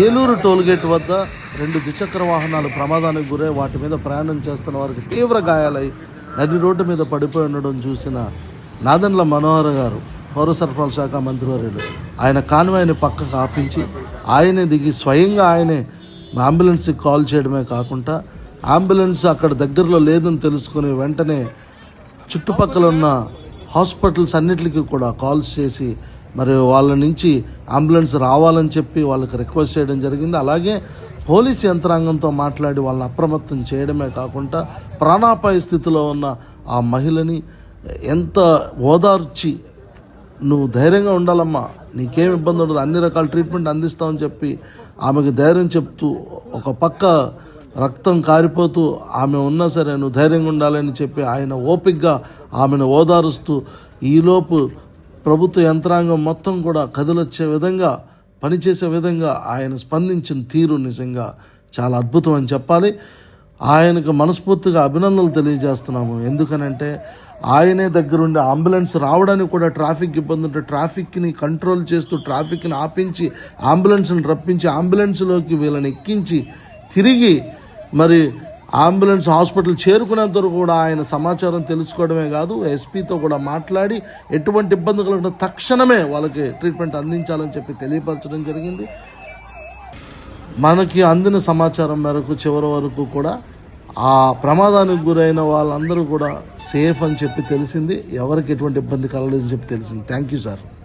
Eluru tollgate వద్ద రెండు ద్విచక్ర వాహనాలు ప్రమాదానికి గురై వాటి మీద ప్రయాణం చేస్తున్న వారికి తీవ్ర గాయాలై నది రోడ్డు మీద పడిపోయి ఉండడం చూసిన నాదన్ల మనోహర్ గారు పౌర సరఫరాల శాఖ మంత్రివర్యులు ఆయన కాన్వాయ్ని పక్కకు ఆపించి ఆయనే దిగి స్వయంగా ఆయనే అంబులెన్స్కి కాల్ చేయడమే కాకుండా అంబులెన్స్ అక్కడ దగ్గరలో లేదని తెలుసుకుని వెంటనే చుట్టుపక్కల ఉన్న హాస్పిటల్స్ అన్నిటికీ కూడా కాల్స్ చేసి మరి వాళ్ళ నుంచి అంబులెన్స్ రావాలని చెప్పి వాళ్ళకి రిక్వెస్ట్ చేయడం జరిగింది. అలాగే పోలీస్ యంత్రాంగంతో మాట్లాడి వాళ్ళని అప్రమత్తం చేయడమే కాకుండా ప్రాణాపాయ స్థితిలో ఉన్న ఆ మహిళని ఎంత ఓదార్చి నువ్వు ధైర్యంగా ఉండాలమ్మా నీకేం ఇబ్బంది ఉండదు అన్ని రకాల ట్రీట్మెంట్ అందిస్తామని చెప్పి ఆమెకు ధైర్యం చెప్తూ ఒక పక్క రక్తం కారిపోతూ ఆమె ఉన్నా సరే నువ్వు ధైర్యంగా ఉండాలని చెప్పి ఆయన ఓపిక్గా ఆమెను ఓదారుస్తూ ఈలోపు ప్రభుత్వ యంత్రాంగం మొత్తం కూడా కదిలొచ్చే విధంగా పనిచేసే విధంగా ఆయన స్పందించిన తీరు నిజంగా చాలా అద్భుతం అని చెప్పాలి. ఆయనకు మనస్ఫూర్తిగా అభినందనలు తెలియజేస్తున్నాము. ఎందుకనంటే ఆయనే దగ్గరుండి అంబులెన్స్ రావడానికి కూడా ట్రాఫిక్ ఇబ్బంది ఉంటే ట్రాఫిక్ని కంట్రోల్ చేస్తూ ట్రాఫిక్ని ఆపించి అంబులెన్స్ని రప్పించి అంబులెన్స్లోకి వీళ్ళని ఎక్కించి తిరిగి మరి అంబులెన్స్ హాస్పిటల్ చేరుకునేంత వరకు కూడా ఆయన సమాచారం తెలుసుకోవడమే కాదు ఎస్పీతో కూడా మాట్లాడి ఎటువంటి ఇబ్బంది కలగకుండా తక్షణమే వాళ్ళకి ట్రీట్మెంట్ అందించాలని చెప్పి తెలియపరచడం జరిగింది. మనకి అందిన సమాచారం మేరకు చివరి వరకు కూడా ఆ ప్రమాదానికి గురైన వాళ్ళందరూ కూడా సేఫ్ అని చెప్పి తెలిసింది. ఎవరికి ఎటువంటి ఇబ్బంది కలగలేదని చెప్పి తెలిసింది. Thank you sir